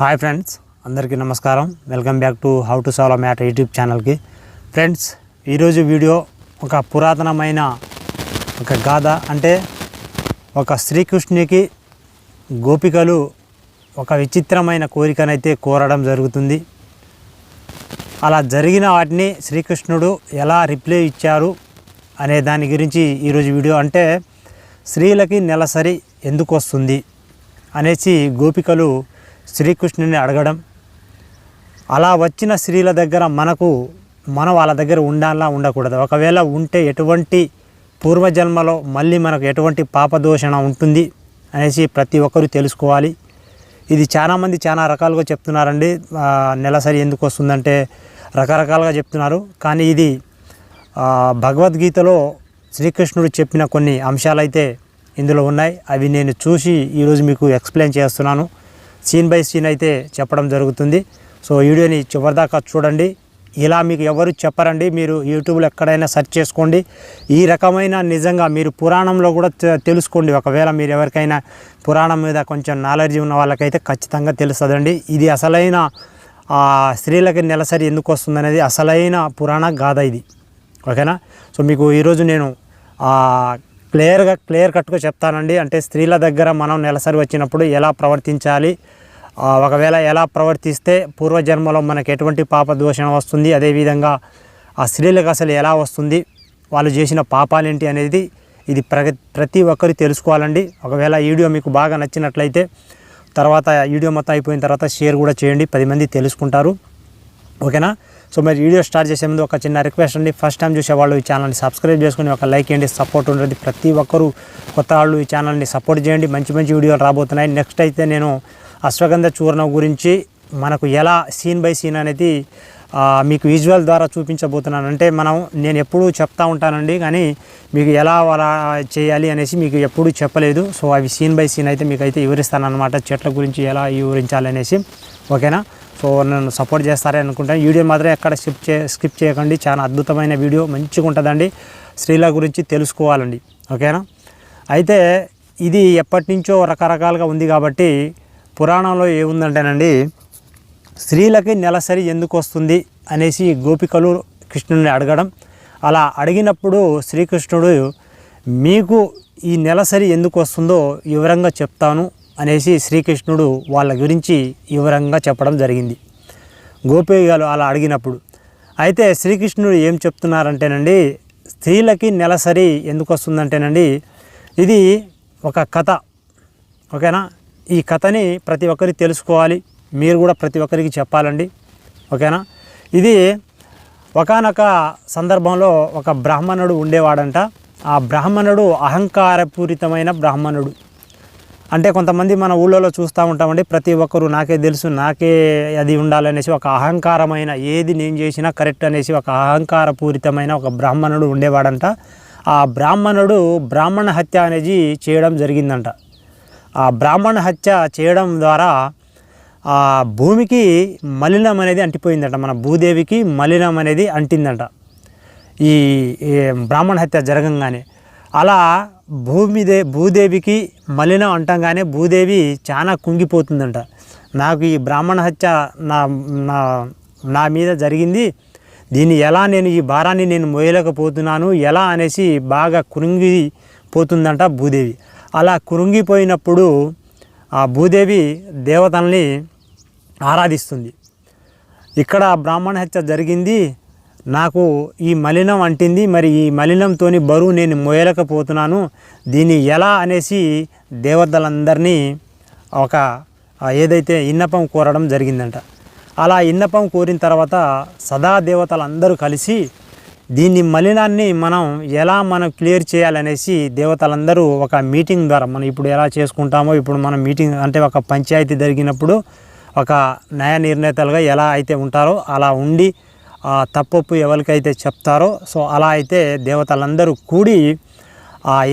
Hi friends అందరికీ నమస్కారం. Welcome back to how to solve matter YouTube ఛానల్కి friends ఈరోజు వీడియో ఒక పురాతనమైన ఒక గాథ అంటే ఒక శ్రీకృష్ణునికి గోపికలు ఒక విచిత్రమైన కోరికనైతే కోరడం జరుగుతుంది. అలా జరిగిన వాటిని శ్రీకృష్ణుడు ఎలా రిప్లై ఇచ్చారు అనే దాని గురించి ఈరోజు వీడియో అంటే స్త్రీలకి నెలసరి ఎందుకు వస్తుంది అనేసి గోపికలు శ్రీకృష్ణుని అడగడం అలా వచ్చిన స్త్రీల దగ్గర మనకు మనం వాళ్ళ దగ్గర ఉండాలా ఉండకూడదు. ఒకవేళ ఉంటే ఎటువంటి పూర్వజన్మలో మళ్ళీ మనకు ఎటువంటి పాపదోషణ ఉంటుంది అనేసి ప్రతి ఒక్కరూ తెలుసుకోవాలి. ఇది చాలామంది చాలా రకాలుగా చెప్తున్నారండి. నెలసరి ఎందుకు వస్తుందంటే రకరకాలుగా చెప్తున్నారు. కానీ ఇది భగవద్గీతలో శ్రీకృష్ణుడు చెప్పిన కొన్ని అంశాలైతే ఇందులో ఉన్నాయి. అవి నేను చూసి ఈరోజు మీకు ఎక్స్ప్లెయిన్ చేస్తున్నాను. సీన్ బై సీన్ అయితే చెప్పడం జరుగుతుంది. సో వీడియోని చివరిదాకా చూడండి. ఇలా మీకు ఎవరు చెప్పరండి మీరు యూట్యూబ్లో ఎక్కడైనా సెర్చ్ చేసుకోండి. ఈ రకమైన నిజంగా మీరు పురాణంలో కూడా తెలుసుకోండి. ఒకవేళ మీరు ఎవరికైనా పురాణం మీద కొంచెం నాలెడ్జ్ ఉన్న వాళ్ళకైతే ఖచ్చితంగా తెలుస్తుందండి. ఇది అసలైన స్త్రీలకి నెలసరి ఎందుకు వస్తుంది అనేది అసలైన పురాణ గాథ ఇది. ఓకేనా? సో మీకు ఈరోజు నేను క్లియర్గా క్లియర్ కట్గా చెప్తానండి. అంటే స్త్రీల దగ్గర మనం నెలసరి వచ్చినప్పుడు ఎలా ప్రవర్తించాలి ఒకవేళ ఎలా ప్రవర్తిస్తే పూర్వజన్మలో మనకు ఎటువంటి పాప దోషణ వస్తుంది అదేవిధంగా ఆ స్త్రీలకు అసలు ఎలా వస్తుంది వాళ్ళు చేసిన పాపాలేంటి అనేది ఇది ప్ర ప్రతి ఒక్కరు తెలుసుకోవాలండి. ఒకవేళ వీడియో మీకు బాగా నచ్చినట్లయితే తర్వాత వీడియో మొత్తం అయిపోయిన తర్వాత షేర్ కూడా చేయండి పది మంది తెలుసుకుంటారు. ఓకేనా? సో మరి వీడియో స్టార్ట్ చేసే ముందు ఒక చిన్న రిక్వెస్ట్ అండి. ఫస్ట్ టైం చూసే వాళ్ళు ఈ ఛానల్ని సబ్స్క్రైబ్ చేసుకుని ఒక లైక్ చేయండి సపోర్ట్ ఉంటుంది. ప్రతి ఒక్కరూ కొత్త వాళ్ళు ఈ ఛానల్ని సపోర్ట్ చేయండి. మంచి మంచి వీడియోలు రాబోతున్నాయి. నెక్స్ట్ అయితే నేను అశ్వగంధ చూర్ణం గురించి మనకు ఎలా సీన్ బై సీన్ అనేది మీకు విజువల్ ద్వారా చూపించబోతున్నాను అంటే మనం నేను ఎప్పుడూ చెప్తా ఉంటానండి కానీ మీకు ఎలా అలా చేయాలి అనేసి మీకు ఎప్పుడూ చెప్పలేదు. సో అవి సీన్ బై సీన్ అయితే మీకు అయితే వివరిస్తానమాట చెట్ల గురించి ఎలా వివరించాలి అనేసి. ఓకేనా? సో నన్ను సపోర్ట్ చేస్తారని అనుకుంటాను వీడియో మాత్రం ఎక్కడ స్కిప్ చే స్కిప్ చేయకండి. చాలా అద్భుతమైన వీడియో మంచిగా ఉంటుందండి. స్త్రీల గురించి తెలుసుకోవాలండి. ఓకేనా? అయితే ఇది ఎప్పటి నుంచో రకరకాలుగా ఉంది కాబట్టి పురాణంలో ఏముందంటేనండి స్త్రీలకి నెలసరి ఎందుకు వస్తుంది అనేసి గోపికలు కృష్ణుని అడగడం. అలా అడిగినప్పుడు శ్రీకృష్ణుడు మీకు ఈ నెలసరి ఎందుకు వస్తుందో వివరంగా చెప్తాను అనేసి శ్రీకృష్ణుడు వాళ్ళ గురించి వివరంగా చెప్పడం జరిగింది. గోపికలు అలా అడిగినప్పుడు అయితే శ్రీకృష్ణుడు ఏం చెప్తున్నారంటేనండి స్త్రీలకి నెలసరి ఎందుకు వస్తుందంటేనండి ఇది ఒక కథ. ఓకేనా? ఈ కథని ప్రతి ఒక్కరికి తెలుసుకోవాలి. మీరు కూడా ప్రతి ఒక్కరికి చెప్పాలండి. ఓకేనా? ఇది ఒకానొక సందర్భంలో ఒక బ్రాహ్మణుడు ఉండేవాడంట. ఆ బ్రాహ్మణుడు అహంకారపూరితమైన బ్రాహ్మణుడు. అంటే కొంతమంది మన ఊళ్ళలో చూస్తూ ఉంటామండి ప్రతి ఒక్కరు నాకే తెలుసు నాకే అది ఉండాలనేసి ఒక అహంకారమైన ఏది నేను చేసినా కరెక్ట్ అనేసి ఒక అహంకారపూరితమైన ఒక బ్రాహ్మణుడు ఉండేవాడంట. ఆ బ్రాహ్మణుడు బ్రాహ్మణ హత్య అనేది చేయడం జరిగిందంట. ఆ బ్రాహ్మణ హత్య చేయడం ద్వారా ఆ భూమికి మలినం అనేది అంటిపోయిందంట. మన భూదేవికి మలినం అనేది అంటిందంట. ఈ ఈ బ్రాహ్మణ హత్య జరగంగానే. అలా భూమిదే భూదేవికి మలినం అంటంగానే భూదేవి చాలా కుంగిపోతుందంట. నాకు ఈ బ్రాహ్మణ హత్య నా నా నా మీద జరిగింది. దీన్ని ఎలా నేను ఈ భారాన్ని నేను మోయలేకపోతున్నాను? ఎలా అనేసి బాగా కురింగిపోతుందంట భూదేవి. అలా కురుంగిపోయినప్పుడు ఆ భూదేవి దేవతల్ని ఆరాధిస్తుంది. ఇక్కడ బ్రాహ్మణ హత్య జరిగింది. నాకు ఈ మలినం అంటింది. మరి ఈ మలినంతోని బరువు నేను మోయలేకపోతున్నాను. దీన్ని ఎలా అనేసి దేవతలందరినీ ఒక ఏదైతే ఇన్నపం కోరడం జరిగిందంట. అలా ఇన్నపం కోరిన తర్వాత సదా దేవతలందరూ కలిసి దీన్ని మలినాన్ని మనం ఎలా మనం క్లియర్ చేయాలనేసి దేవతలందరూ ఒక మీటింగ్ ద్వారా మనం ఇప్పుడు ఎలా చేసుకుంటామో ఇప్పుడు మనం మీటింగ్ అంటే ఒక పంచాయతీ జరిగినప్పుడు ఒక న్యాయ నిర్ణేతలుగా ఎలా అయితే ఉంటారో అలా ఉండి ఆ తప్పప్పు ఎవరికైతే చెప్తారో సో అలా అయితే దేవతలందరూ కూడి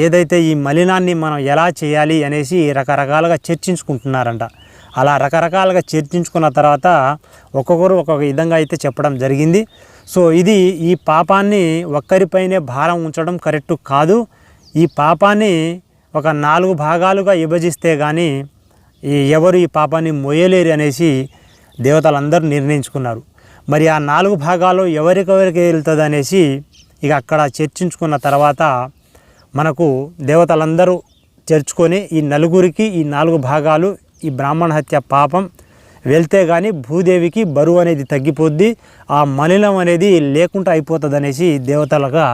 ఏదైతే ఈ మలినాన్ని మనం ఎలా చేయాలి అనేసి రకరకాలుగా చర్చించుకుంటున్నారంట. అలా రకరకాలుగా చర్చించుకున్న తర్వాత ఒక్కొక్కరు ఒక్కొక్క విధంగా అయితే చెప్పడం జరిగింది. సో ఇది ఈ పాపాన్ని ఒక్కరిపైనే భారం ఉంచడం కరెక్ట్ కాదు. ఈ పాపాన్ని ఒక నాలుగు భాగాలుగా విభజిస్తే కానీ ఈ ఎవరు ఈ పాపాన్ని మోయలేరు అనేసి దేవతలందరూ నిర్ణయించుకున్నారు. మరి ఆ నాలుగు భాగాలు ఎవరికెవరికి వెళ్తుంది అనేసి ఇక అక్కడ చర్చించుకున్న తర్వాత మనకు దేవతలందరూ చేర్చుకొని ఈ నలుగురికి ఈ నాలుగు భాగాలు ఈ బ్రాహ్మణ హత్య పాపం వెళ్తే కానీ భూదేవికి బరువు అనేది తగ్గిపోద్ది ఆ మలినం అనేది లేకుండా అయిపోతుంది అనేసి దేవతలుగా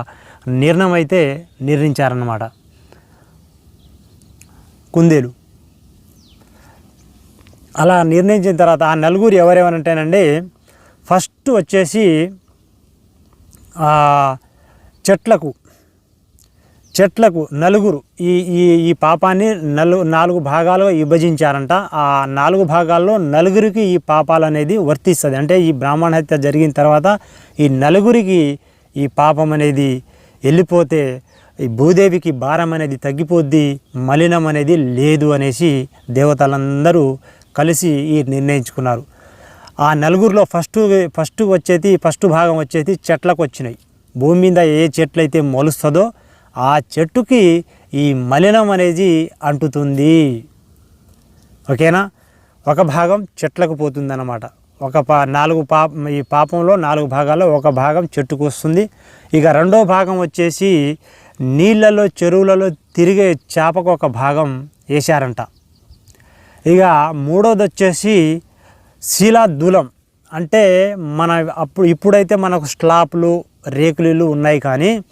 నిర్ణయం అయితే నిర్ణయించారన్నమాట. కుందేలు. అలా నిర్ణయించిన తర్వాత ఆ నలుగురు ఎవరెవరంటేనండి ఫస్ట్ వచ్చేసి చెట్లకు చెట్లకు నలుగురు ఈ ఈ ఈ పాపాన్ని నలు నాలుగు భాగాలుగా విభజించారంట. ఆ నాలుగు భాగాల్లో నలుగురికి ఈ పాపాలు అనేది వర్తిస్తుంది. అంటే ఈ బ్రాహ్మణ హత్య జరిగిన తర్వాత ఈ నలుగురికి ఈ పాపం అనేది వెళ్ళిపోతే ఈ భూదేవికి భారం అనేది తగ్గిపోద్ది మలినం అనేది లేదు అనేసి దేవతలందరూ కలిసి ఈ నిర్ణయించుకున్నారు. ఆ నలుగురిలో ఫస్ట్ ఫస్ట్ వచ్చేది ఫస్ట్ భాగం వచ్చేది చెట్లకు వచ్చినాయి. భూమి మీద ఏ చెట్లు అయితే మొలుస్తుందో ఆ చెట్టుకి ఈ మలినం అనేది అంటుతుంది. ఓకేనా? ఒక భాగం చెట్లకు పోతుందన్నమాట. ఒక పా నాలుగు పా ఈ పాపంలో నాలుగు భాగాల్లో ఒక భాగం చెట్టుకు వస్తుంది. ఇక రెండో భాగం వచ్చేసి నీళ్ళలో చెరువులలో తిరిగే చేపకు ఒక భాగం వేశారంట. ఇక మూడోది వచ్చేసి శిలాదూలం. అంటే మన అప్పుడు ఇప్పుడైతే మనకు స్లాప్లు రేకులు ఉన్నాయి కానీ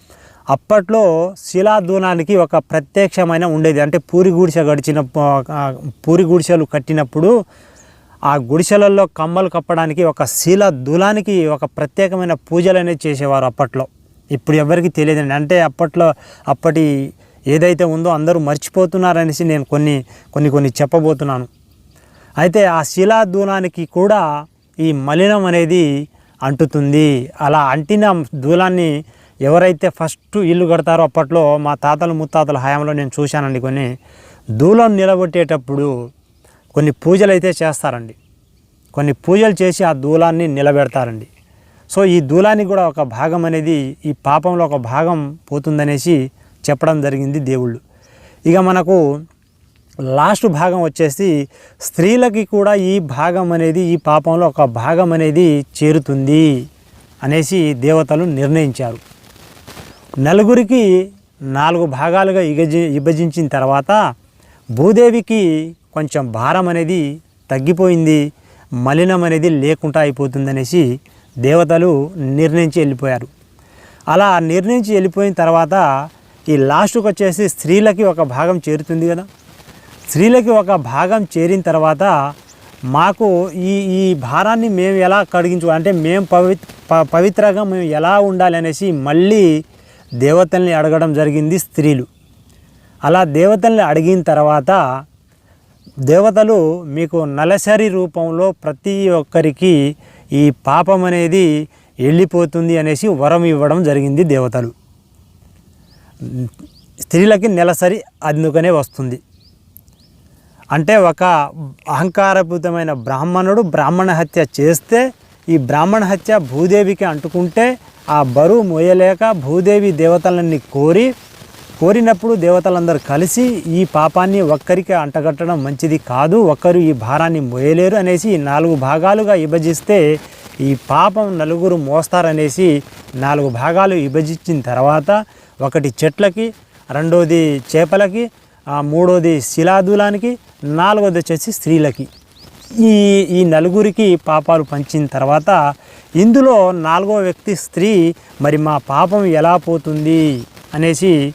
అప్పట్లో శిలాదూనానికి ఒక ప్రత్యక్షమైన ఉండేది. అంటే పూరి గుడిసె గడిచిన పూరి గుడిసెలు కట్టినప్పుడు ఆ గుడిసెలలో కమ్మలు కప్పడానికి ఒక శిలా దూలానికి ఒక ప్రత్యేకమైన పూజలు అనేది చేసేవారు అప్పట్లో. ఇప్పుడు ఎవరికి తెలియదండి. అంటే అప్పట్లో అప్పటి ఏదైతే ఉందో అందరూ మర్చిపోతున్నారనేసి నేను కొన్ని కొన్ని కొన్ని చెప్పబోతున్నాను. అయితే ఆ శిలా దూలానికి కూడా ఈ మలినం అనేది అంటుతుంది. అలా అంటిన దూలాన్ని ఎవరైతే ఫస్ట్ ఇల్లు కడతారో అప్పట్లో మా తాతలు ముత్తాతల హయాంలో నేను చూశానండి కొన్ని. దూలం నిలబెట్టేటప్పుడు కొన్ని పూజలు అయితే చేస్తారండి. కొన్ని పూజలు చేసి ఆ దూలాన్ని నిలబెడతారండి. సో ఈ దూలానికి కూడా ఒక భాగం అనేది ఈ పాపంలో ఒక భాగం పోతుందనేసి చెప్పడం జరిగింది దేవుళ్ళు. ఇక మనకు లాస్ట్ భాగం వచ్చేసి స్త్రీలకి కూడా ఈ భాగం అనేది ఈ పాపంలో ఒక భాగం అనేది చేరుతుంది అనేసి దేవతలు నిర్ణయించారు. నలుగురికి నాలుగు భాగాలుగా విభజి విభజించిన తర్వాత భూదేవికి కొంచెం భారం అనేది తగ్గిపోయింది మలినం అనేది లేకుండా అయిపోతుందనేసి దేవతలు నిర్ణయించి వెళ్ళిపోయారు. అలా నిర్ణయించి వెళ్ళిపోయిన తర్వాత ఈ లాస్ట్కి వచ్చేసి స్త్రీలకి ఒక భాగం చేరుతుంది కదా. స్త్రీలకి ఒక భాగం చేరిన తర్వాత మాకు ఈ ఈ భారాన్ని మేము ఎలా కడిగించు అంటే మేము పవిత్ర ప- పవిత్రంగా మేము ఎలా ఉండాలి అనేసి మళ్ళీ దేవతల్ని అడగడం జరిగింది స్త్రీలు. అలా దేవతల్ని అడిగిన తర్వాత దేవతలు మీకు నలసరి రూపంలో ప్రతి ఒక్కరికి ఈ పాపం అనేది వెళ్ళిపోతుంది అనేసి వరం ఇవ్వడం జరిగింది దేవతలు. స్త్రీలకి నెలసరి అందుకనే వస్తుంది. అంటే ఒక అహంకారభూతమైన బ్రాహ్మణుడు బ్రాహ్మణ హత్య చేస్తే ఈ బ్రాహ్మణ హత్య భూదేవికి అంటుకుంటే ఆ బరువు మోయలేక భూదేవి దేవతలన్నీ కోరి కోరినప్పుడు దేవతలందరూ కలిసి ఈ పాపాన్ని ఒక్కరికి అంటగట్టడం మంచిది కాదు ఒక్కరు ఈ భారాన్ని మోయలేరు అనేసి నాలుగు భాగాలుగా విభజిస్తే ఈ పాపం నలుగురు మోస్తారనేసి నాలుగు భాగాలు విభజించిన తర్వాత ఒకటి చెట్లకి రెండోది చేపలకి మూడోది శిలాదూలానికి నాలుగోది వచ్చేసి స్త్రీలకి. ఈ ఈ నలుగురికి పాపాలు పంచిన తర్వాత ఇందులో నాలుగో వ్యక్తి స్త్రీ మరి మా పాపం ఎలా పోతుంది అనేసి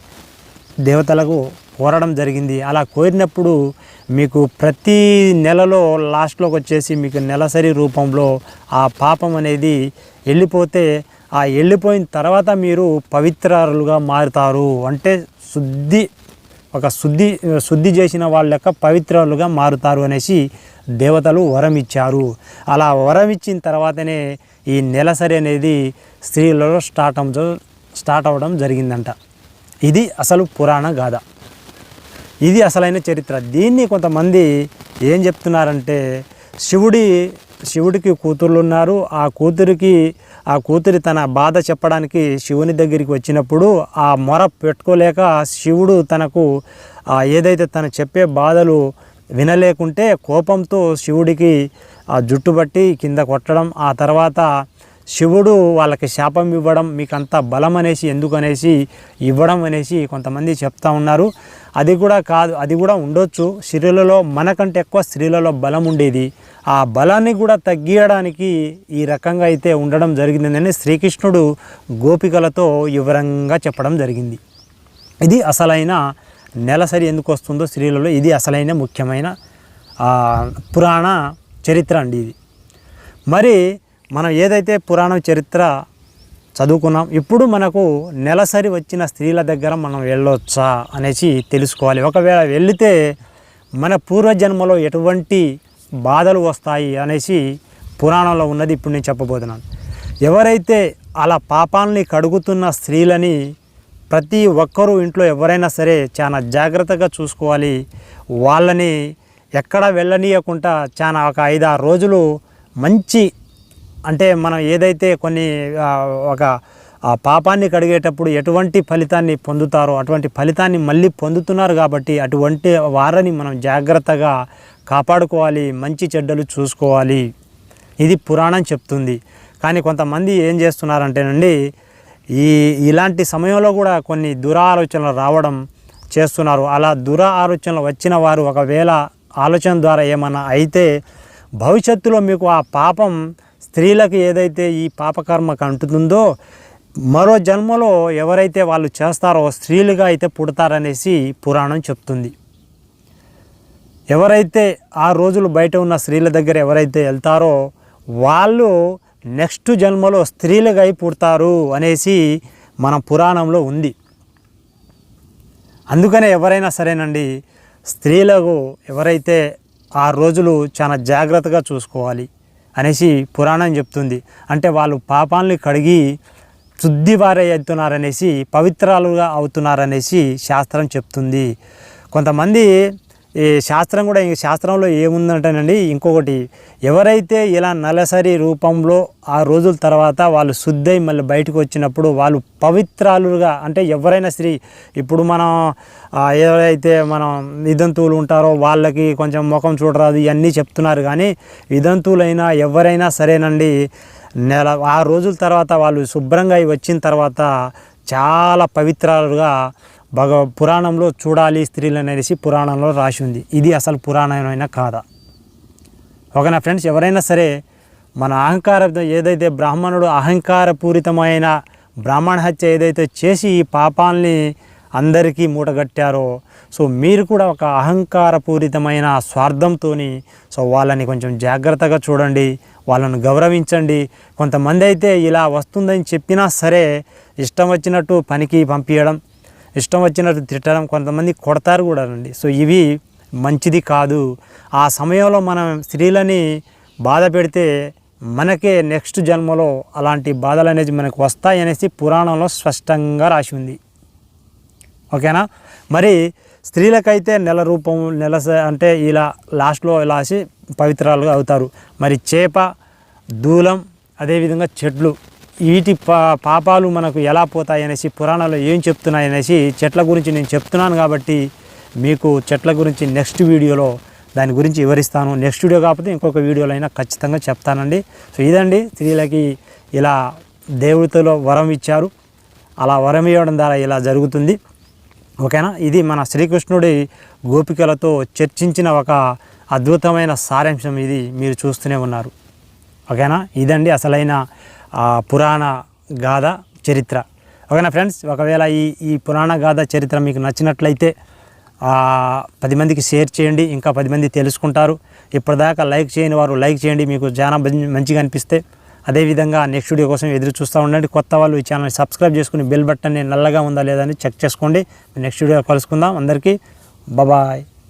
దేవతలకు కోరడం జరిగింది. అలా కోరినప్పుడు మీకు ప్రతి నెలలో లాస్ట్లోకి వచ్చేసి మీకు నెలసరి రూపంలో ఆ పాపం అనేది వెళ్ళిపోతే ఆ వెళ్ళిపోయిన తర్వాత మీరు పవిత్రులుగా మారుతారు. అంటే శుద్ధి ఒక శుద్ధి శుద్ధి చేసిన వాళ్ళ యొక్క పవిత్రులుగా మారుతారు అనేసి దేవతలు వరం ఇచ్చారు అలా వరం ఇచ్చిన తర్వాతనే ఈ నెలసరి అనేది స్త్రీలలో స్టార్ట్ అవ్వడం స్టార్ట్ అవ్వడం జరిగిందంట. ఇది అసలు పురాణ గాథ. ఇది అసలైన చరిత్ర. దీన్ని కొంతమంది ఏం చెప్తున్నారంటే శివుడి శివుడికి కూతుర్లు ఉన్నారు. ఆ కూతురికి ఆ కూతురి తన బాధ చెప్పడానికి శివుని దగ్గరికి వచ్చినప్పుడు ఆ మొర పెట్టుకోలేక శివుడు తనకు ఆ ఏదైతే తను చెప్పే బాధలు వినలేకుంటే కోపంతో శివుడికి ఆ జుట్టు బట్టి కింద కొట్టడం ఆ తర్వాత శివుడు వాళ్ళకి శాపం ఇవ్వడం మీకు అంత బలం అనేసి ఎందుకనేసి ఇవ్వడం అనేసి కొంతమంది చెప్తా ఉన్నారు. అది కూడా కాదు అది కూడా ఉండొచ్చు. స్త్రీలలో మనకంటే ఎక్కువ స్త్రీలలో బలం ఉండేది. ఆ బలాన్ని కూడా తగ్గియడానికి ఈ రకంగా అయితే ఉండడం జరిగిందని శ్రీకృష్ణుడు గోపికలతో వివరంగా చెప్పడం జరిగింది. ఇది అసలైన నెలసరి ఎందుకు వస్తుందో స్త్రీలలో ఇది అసలైన ముఖ్యమైన పురాణ చరిత్ర అండి ఇది. మరి మనం ఏదైతే పురాణ చరిత్ర చదువుకున్నాం ఇప్పుడు మనకు నెలసరి వచ్చిన స్త్రీల దగ్గర మనం వెళ్ళొచ్చా అనేసి తెలుసుకోవాలి. ఒకవేళ వెళితే మన పూర్వజన్మలో ఎటువంటి బాధలు వస్తాయి అనేసి పురాణంలో ఉన్నది ఇప్పుడు నేను చెప్పబోతున్నాను. ఎవరైతే అలా పాపాలని కడుగుతున్న స్త్రీలని ప్రతి ఒక్కరూ ఇంట్లో ఎవరైనా సరే చాలా జాగ్రత్తగా చూసుకోవాలి. వాళ్ళని ఎక్కడ వెళ్ళనీయకుండా చాలా ఒక ఐదారు రోజులు మంచి అంటే మనం ఏదైతే కొన్ని ఒక ఆ పాపాన్ని కడిగేటప్పుడు ఎటువంటి ఫలితాన్ని పొందుతారో అటువంటి ఫలితాన్ని మళ్ళీ పొందుతున్నారు కాబట్టి అటువంటి వారిని మనం జాగ్రత్తగా కాపాడుకోవాలి మంచి చెడ్డలు చూసుకోవాలి. ఇది పురాణం చెప్తుంది. కానీ కొంతమంది ఏం చేస్తున్నారంటేనండి ఈ ఇలాంటి సమయంలో కూడా కొన్ని దురాలోచనలు రావడం చేస్తున్నారు. అలా దుర ఆలోచనలు వచ్చిన వారు ఒకవేళ ఆలోచన ద్వారా ఏమన్నా అయితే భవిష్యత్తులో మీకు ఆ పాపం స్త్రీలకు ఏదైతే ఈ పాపకర్మకు అంటుతుందో మరో జన్మలో ఎవరైతే వాళ్ళు చేస్తారో స్త్రీలుగా అయితే పుడతారనేసి పురాణం చెప్తుంది. ఎవరైతే ఆ రోజులు బయట ఉన్న స్త్రీల దగ్గర ఎవరైతే వెళ్తారో వాళ్ళు నెక్స్ట్ జన్మలో స్త్రీలుగా అయి పుడతారు అనేసి మన పురాణంలో ఉంది. అందుకనే ఎవరైనా సరేనండి స్త్రీలకు ఎవరైతే ఆ రోజులు చాలా జాగ్రత్తగా చూసుకోవాలి. అనేసి పురాణం చెప్తుంది. అంటే వాళ్ళు పాపాలని కడిగి శుద్ధివారే అవుతున్నారనేసి పవిత్రాలుగా అవుతున్నారనేసి శాస్త్రం చెప్తుంది. కొంతమంది ఈ శాస్త్రం కూడా ఈ శాస్త్రంలో ఏముందంటేనండి ఇంకొకటి ఎవరైతే ఇలా నలసరి రూపంలో ఆ రోజుల తర్వాత వాళ్ళు శుద్ధై మళ్ళీ బయటకు వచ్చినప్పుడు వాళ్ళు పవిత్రాలుగా అంటే ఎవరైనా స్త్రీ ఇప్పుడు మనం ఏవైతే ఎవరైతే మనం విదంతువులు ఉంటారో వాళ్ళకి కొంచెం ముఖం చూడరాదు ఇవన్నీ చెప్తున్నారు కానీ విదంతువులైనా ఎవరైనా సరేనండి నెల ఆ రోజుల తర్వాత వాళ్ళు శుభ్రంగా వచ్చిన తర్వాత చాలా పవిత్రాలుగా భగ పురాణంలో చూడాలి స్త్రీలు అనేసి పురాణంలో రాసి ఉంది ఇది అసలు పురాణమైన కాదా ఓకేనా ఫ్రెండ్స్? ఎవరైనా సరే మన అహంకార ఏదైతే బ్రాహ్మణుడు అహంకారపూరితమైన బ్రాహ్మణ హత్య ఏదైతే చేసి ఈ పాపాల్ని అందరికీ మూటగట్టారో సో మీరు కూడా ఒక అహంకారపూరితమైన స్వార్థంతో సో వాళ్ళని కొంచెం జాగ్రత్తగా చూడండి వాళ్ళను గౌరవించండి. కొంతమంది అయితే ఇలా వస్తుందని చెప్పినా సరే ఇష్టం వచ్చినట్టు పనికి పంపించడం ఇష్టం వచ్చినట్టు తిట్టడం కొంతమంది కొడతారు కూడా అండి సో ఇవి మంచిది కాదు. ఆ సమయంలో మనం స్త్రీలని బాధ పెడితే మనకే నెక్స్ట్ జన్మలో అలాంటి బాధలు అనేది మనకు వస్తాయి అనేసి పురాణంలో స్పష్టంగా రాసి ఉంది. ఓకేనా? మరి స్త్రీలకైతే నెల రూపం నెల స- అంటే ఇలా లాస్ట్లో లాసి పవిత్రాలుగా అవుతారు. మరి చేప దూలం అదేవిధంగా చెట్లు వీటి పా పాపాలు మనకు ఎలా పోతాయి అనేసి పురాణాలు ఏం చెప్తున్నాయి అనేసి చెట్ల గురించి నేను చెప్తున్నాను కాబట్టి మీకు చెట్ల గురించి నెక్స్ట్ వీడియోలో దాని గురించి వివరిస్తాను. నెక్స్ట్ వీడియో కాకపోతే ఇంకొక వీడియోలో అయినా ఖచ్చితంగా చెప్తానండి. సో ఇదండి స్త్రీలకి ఇలా దేవుడితో వరం ఇచ్చారు. అలా వరం ఇవ్వడం ద్వారా ఇలా జరుగుతుంది. ఓకేనా? ఇది మన శ్రీకృష్ణుడి గోపికలతో చర్చించిన ఒక అద్భుతమైన సారాంశం ఇది మీరు చూస్తూనే ఉన్నారు. ఓకేనా? ఇదండి అసలైన పురాణ గాథ చరిత్ర. ఓకేనా ఫ్రెండ్స్? ఒకవేళ ఈ ఈ పురాణ గాథ చరిత్ర మీకు నచ్చినట్లయితే పది మందికి షేర్ చేయండి ఇంకా పది మంది తెలుసుకుంటారు. ఇప్పటిదాకా లైక్ చేయని వారు లైక్ చేయండి మీకు చాలా మంచిగా అనిపిస్తే. అదేవిధంగా నెక్స్ట్ వీడియో కోసం ఎదురు చూస్తూ ఉండండి. కొత్త వాళ్ళు ఈ ఛానల్ సబ్స్క్రైబ్ చేసుకుని బెల్ బట్టన్ని నల్లగా ఉందా లేదా అని చెక్ చేసుకోండి. నెక్స్ట్ వీడియో కలుసుకుందాం. అందరికీ బాయ్